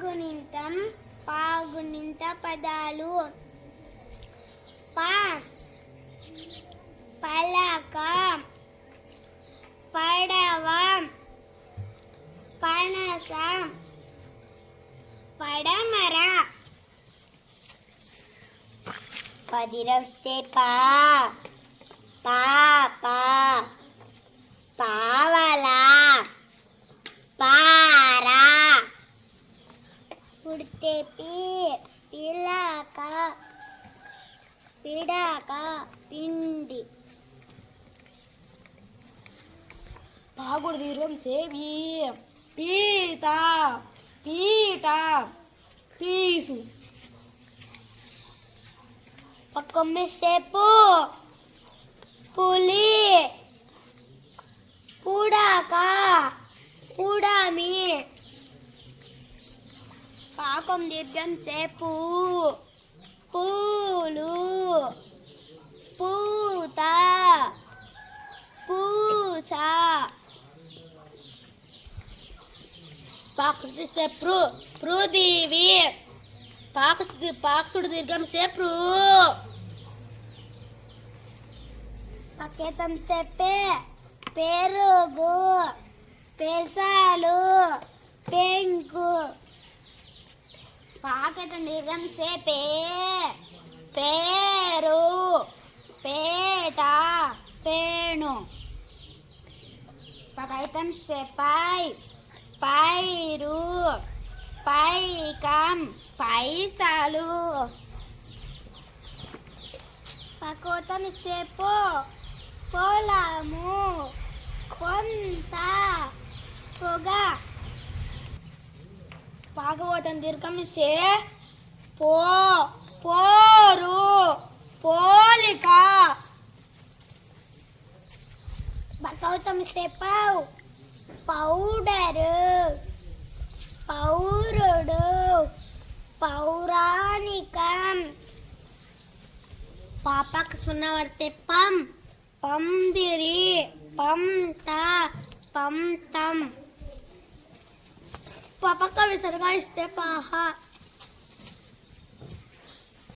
పాగునింతం పాగునింత పదాలు. పా పలక పడవ పనస పడమర. పదిరస్తే పా పా పా పావలా పారా పుడితే పీ పిలాక పిడాక పిండి పాగుడు దీర్ఘం సేవి పీత పీట పీసు పక్కమ్మి సేపు పులి పూడాక పూడామి పాకం దీర్ఘం సేపు. పూలు పూత. పూస. పాకృతి సెప్రు ప్రూదీవి. పృథివి పాకుడు దీర్ఘం సేప్రు. పకేతం చెప్పే పెరుగు. పెసాలు పెంకు పాకెతం దీర్ఘం సేపే పేరు పేట పేణు పకైతం సెపై పైరు పైకం పైసలు. పకోతం సేపు పొలము కొంత పొగ. భాగవతం దీర్ఘం సే పో పోరు పోలిక. పకౌతం సేపౌ పౌడరు పౌరుడు పౌరాణికం. పాపకు సున్నా పడితే పం పందిరి పంత పంతం. Papá Cabezar va a este paja.